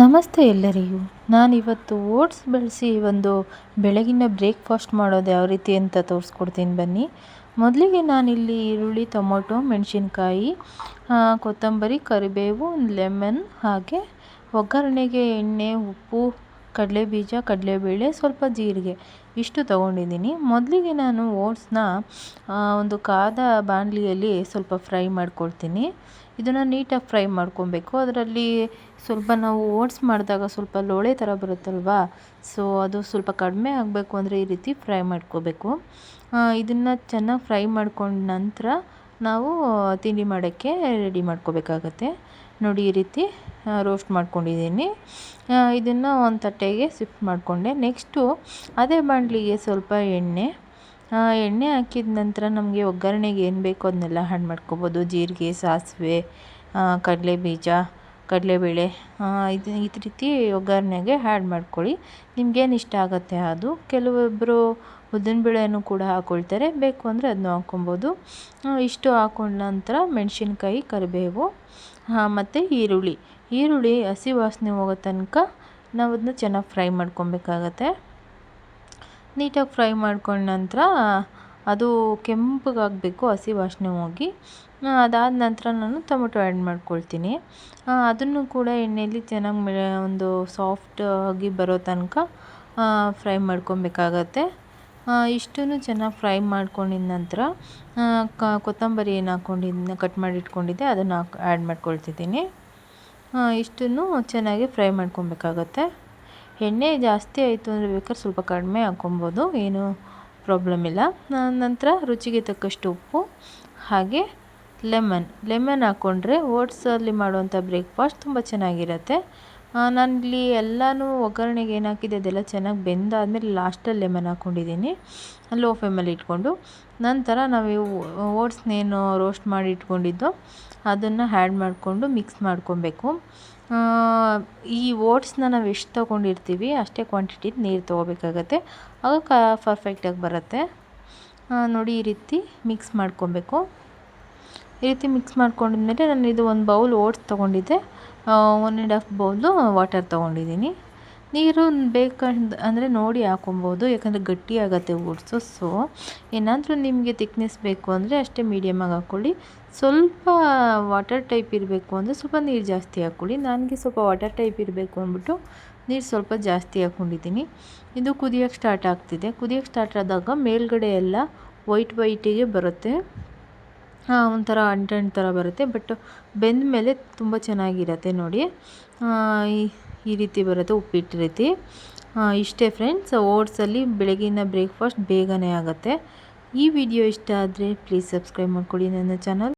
ನಮಸ್ತೆ ಎಲ್ಲರಿಗೂ. ನಾನಿವತ್ತು ಓಟ್ಸ್ ಬೆಳೆಸಿ ಒಂದು ಬೆಳಗಿನ ಬ್ರೇಕ್ಫಾಸ್ಟ್ ಮಾಡೋದು ಯಾವ ರೀತಿ ಅಂತ ತೋರಿಸ್ಕೊಡ್ತೀನಿ ಬನ್ನಿ. ಮೊದಲಿಗೆ ನಾನಿಲ್ಲಿ ಈರುಳ್ಳಿ, ಟೊಮೊಟೊ, ಮೆಣಸಿನ್ಕಾಯಿ ಕೊತ್ತಂಬರಿ, ಕರಿಬೇವು, ಲೆಮನ್ ಹಾಗೆ ಒಗ್ಗರಣೆಗೆ ಎಣ್ಣೆ, ಉಪ್ಪು ಕಡಲೆ ಬೀಜ ಕಡಲೆಬೇಳೆ ಸ್ವಲ್ಪ ಜೀರಿಗೆ ಇಷ್ಟು ತೊಗೊಂಡಿದ್ದೀನಿ. ಮೊದಲಿಗೆ ನಾನು ಓಟ್ಸ್ನ ಒಂದು ಕಾದ ಬಾಣಲಿಯಲ್ಲಿ ಸ್ವಲ್ಪ ಫ್ರೈ ಮಾಡ್ಕೊಳ್ತೀನಿ. ಇದನ್ನು ನೀಟಾಗಿ ಫ್ರೈ ಮಾಡ್ಕೊಬೇಕು. ಅದರಲ್ಲಿ ಸ್ವಲ್ಪ ನಾವು ಓಟ್ಸ್ ಮಾಡಿದಾಗ ಸ್ವಲ್ಪ ಲೋಳೆ ಥರ ಬರುತ್ತಲ್ವಾ? ಸೊ, ಅದು ಸ್ವಲ್ಪ ಕಡಿಮೆ ಆಗಬೇಕು ಅಂದರೆ ಈ ರೀತಿ ಫ್ರೈ ಮಾಡ್ಕೋಬೇಕು. ಇದನ್ನು ಚೆನ್ನಾಗಿ ಫ್ರೈ ಮಾಡ್ಕೊಂಡ ನಂತರ ನಾವು ತಿಂಡಿ ಮಾಡೋಕ್ಕೆ ರೆಡಿ ಮಾಡ್ಕೋಬೇಕಾಗತ್ತೆ. ನೋಡಿ, ಈ ರೀತಿ ರೋಸ್ಟ್ ಮಾಡ್ಕೊಂಡಿದ್ದೀನಿ. ಇದನ್ನು ಒಂದು ತಟ್ಟೆಗೆ ಶಿಫ್ಟ್ ಮಾಡಿಕೊಂಡೆ. ನೆಕ್ಸ್ಟು ಅದೇ ಬಾಣಲಿಗೆ ಸ್ವಲ್ಪ ಎಣ್ಣೆ ಎಣ್ಣೆ ಹಾಕಿದ ನಂತರ ನಮಗೆ ಒಗ್ಗರಣೆಗೆ ಏನು ಬೇಕೋ ಅದನ್ನೆಲ್ಲ ಆ್ಯಡ್ ಮಾಡ್ಕೊಬೋದು. ಜೀರಿಗೆ, ಸಾಸಿವೆ ಕಡಲೆ ಬೀಜ ಕಡಲೆಬೇಳೆ ಇದು ಈ ರೀತಿ ಒಗ್ಗರಣೆಗೆ ಆ್ಯಡ್ ಮಾಡ್ಕೊಳ್ಳಿ. ನಿಮ್ಗೇನು ಇಷ್ಟ ಆಗುತ್ತೆ ಅದು? ಕೆಲವೊಬ್ಬರು ಉದ್ದಿನ ಬೇಳೆಯನ್ನು ಕೂಡ ಹಾಕ್ಕೊಳ್ತಾರೆ ಬೇಕು ಅಂದರೆ ಅದನ್ನು ಹಾಕ್ಕೊಬೋದು. ಇಷ್ಟು ಹಾಕೊಂಡ ನಂತರ ಮೆಣಸಿನ್ಕಾಯಿ, ಕರಿಬೇವು ಮತ್ತು ಈರುಳ್ಳಿ. ಈರುಳ್ಳಿ ಹಸಿ ವಾಸನೆ ಹೋಗೋ ತನಕ ನಾವು ಅದನ್ನ ಚೆನ್ನಾಗಿ ಫ್ರೈ ಮಾಡ್ಕೊಬೇಕಾಗತ್ತೆ. ನೀಟಾಗಿ ಫ್ರೈ ಮಾಡ್ಕೊಂಡ ನಂತರ ಅದು ಕೆಂಪಗಾಗಬೇಕು, ಹಸಿ ವಾಸನೆ ಹೋಗಿ. ಅದಾದ ನಂತರ ನಾನು ಟೊಮೆಟೊ ಆ್ಯಡ್ ಮಾಡ್ಕೊಳ್ತೀನಿ. ಅದನ್ನು ಕೂಡ ಎಣ್ಣೆಯಲ್ಲಿ ಚೆನ್ನಾಗಿ ಒಂದು ಸಾಫ್ಟ್ ಆಗಿ ಬರೋ ತನಕ ಫ್ರೈ ಮಾಡ್ಕೊಬೇಕಾಗತ್ತೆ. ಇಷ್ಟನ್ನು ಚೆನ್ನಾಗಿ ಫ್ರೈ ಮಾಡ್ಕೊಂಡಿದ ನಂತರ ಕೊತ್ತಂಬರಿ ಏನು ಹಾಕ್ಕೊಂಡಿದ್ದ ಕಟ್ ಮಾಡಿ ಇಟ್ಕೊಂಡಿದ್ದೆ, ಅದನ್ನು ಆ್ಯಡ್ ಮಾಡ್ಕೊಳ್ತಿದ್ದೀನಿ. ಇಷ್ಟನ್ನು ಚೆನ್ನಾಗಿ ಫ್ರೈ ಮಾಡ್ಕೊಬೇಕಾಗತ್ತೆ. ಎಣ್ಣೆ ಜಾಸ್ತಿ ಆಯಿತು ಅಂದರೆ ಬೇಕಾದ್ರೆ ಸ್ವಲ್ಪ ಕಡಿಮೆ ಹಾಕ್ಕೊಬೋದು ಏನು ಪ್ರಾಬ್ಲಮ್ ಇಲ್ಲ. ನಂತರ ರುಚಿಗೆ ತಕ್ಕಷ್ಟು ಉಪ್ಪು, ಹಾಗೆ ಲೆಮನ್ ಲೆಮನ್ ಹಾಕ್ಕೊಂಡ್ರೆ ಓಟ್ಸಲ್ಲಿ ಮಾಡುವಂಥ ಬ್ರೇಕ್ಫಾಸ್ಟ್ ತುಂಬ ಚೆನ್ನಾಗಿರುತ್ತೆ. ನಾನಿಲ್ಲಿ ಎಲ್ಲನೂ ಒಗ್ಗರಣೆಗೆ ಏನು ಅದೆಲ್ಲ ಚೆನ್ನಾಗಿ ಬೆಂದಾದಮೇಲೆ ಲಾಸ್ಟಲ್ಲಿ ಲೆಮನ್ ಹಾಕ್ಕೊಂಡಿದ್ದೀನಿ ಲೋ ಫ್ಲೇಮಲ್ಲಿ ಇಟ್ಕೊಂಡು, ನಂತರ ನಾವು ಓಟ್ಸ್ನೇನು ರೋಸ್ಟ್ ಮಾಡಿ ಇಟ್ಕೊಂಡಿದ್ದು, ಅದನ್ನು ಆ್ಯಡ್ ಮಾಡಿಕೊಂಡು ಮಿಕ್ಸ್ ಮಾಡ್ಕೊಬೇಕು. ಈ ಓಟ್ಸ್ನ ನಾವು ಎಷ್ಟು ತೊಗೊಂಡಿರ್ತೀವಿ, ಅಷ್ಟೇ ಕ್ವಾಂಟಿಟಿ ನೀರು ತೊಗೋಬೇಕಾಗತ್ತೆ. ಆಗ ಕ ಪರ್ಫೆಕ್ಟಾಗಿ ಬರುತ್ತೆ. ನೋಡಿ ಈ ರೀತಿ ಮಿಕ್ಸ್ ಮಾಡ್ಕೊಬೇಕು. ಈ ರೀತಿ ಮಿಕ್ಸ್ ಮಾಡ್ಕೊಂಡಿದ್ಮೇಲೆ ನಾನು ಇದು ಒಂದು ಬೌಲ್ ಓಟ್ಸ್ ತೊಗೊಂಡಿದ್ದೆ. One and half bowl water ತೊಗೊಂಡಿದ್ದೀನಿ. ನೀರು ಬೇಕಂದ್, ಅಂದರೆ ನೋಡಿ ಹಾಕೊಬೋದು, ಯಾಕಂದರೆ ಗಟ್ಟಿ ಆಗುತ್ತೆ ಓಟ್ಸು ಸೊ ಏನಾದರೂ ನಿಮಗೆ ತಿಕ್ನೆಸ್ ಬೇಕು ಅಂದರೆ ಅಷ್ಟೇ ಮೀಡಿಯಮಾಗಿ ಹಾಕ್ಕೊಳ್ಳಿ ಸ್ವಲ್ಪ ವಾಟರ್ ಟೈಪ್ ಇರಬೇಕು ಅಂದರೆ ಸ್ವಲ್ಪ ನೀರು ಜಾಸ್ತಿ ಹಾಕ್ಕೊಳ್ಳಿ ನನಗೆ ಸ್ವಲ್ಪ ವಾಟರ್ ಟೈಪ್ ಇರಬೇಕು ಅಂದ್ಬಿಟ್ಟು ನೀರು ಸ್ವಲ್ಪ ಜಾಸ್ತಿ ಹಾಕ್ಕೊಂಡಿದ್ದೀನಿ ಇದು ಕುದಿಯೋಕ್ಕೆ ಸ್ಟಾರ್ಟ್ ಆಗ್ತಿದೆ. ಕುದಿಯೋಕ್ಕೆ ಸ್ಟಾರ್ಟ್ ಆದಾಗ ಮೇಲ್ಗಡೆ ಎಲ್ಲ ವೈಟ್ ವೈಟಿಗೆ ಬರುತ್ತೆ. ಒಂಥರ ಅಂಟಂಟು ಥರ ಬರುತ್ತೆ. ಬಟ್ ಬೆಂದ ಮೇಲೆ ತುಂಬ ಚೆನ್ನಾಗಿರತ್ತೆ ನೋಡಿ. ಈ ರೀತಿ ಬರುತ್ತೆ ಉಪ್ಪಿಟ್ಟು ರೀತಿ. ಇಷ್ಟೇ ಫ್ರೆಂಡ್ಸ್ ಓಟ್ಸಲ್ಲಿ ಬೆಳಗಿನ ಬ್ರೇಕ್ಫಾಸ್ಟ್ ಬೇಗನೆ ಆಗುತ್ತೆ. ಈ ವಿಡಿಯೋ ಇಷ್ಟ ಆದರೆ ಪ್ಲೀಸ್ ಸಬ್ಸ್ಕ್ರೈಬ್ ಮಾಡಿಕೊಡಿ ನನ್ನ ಚಾನಲ್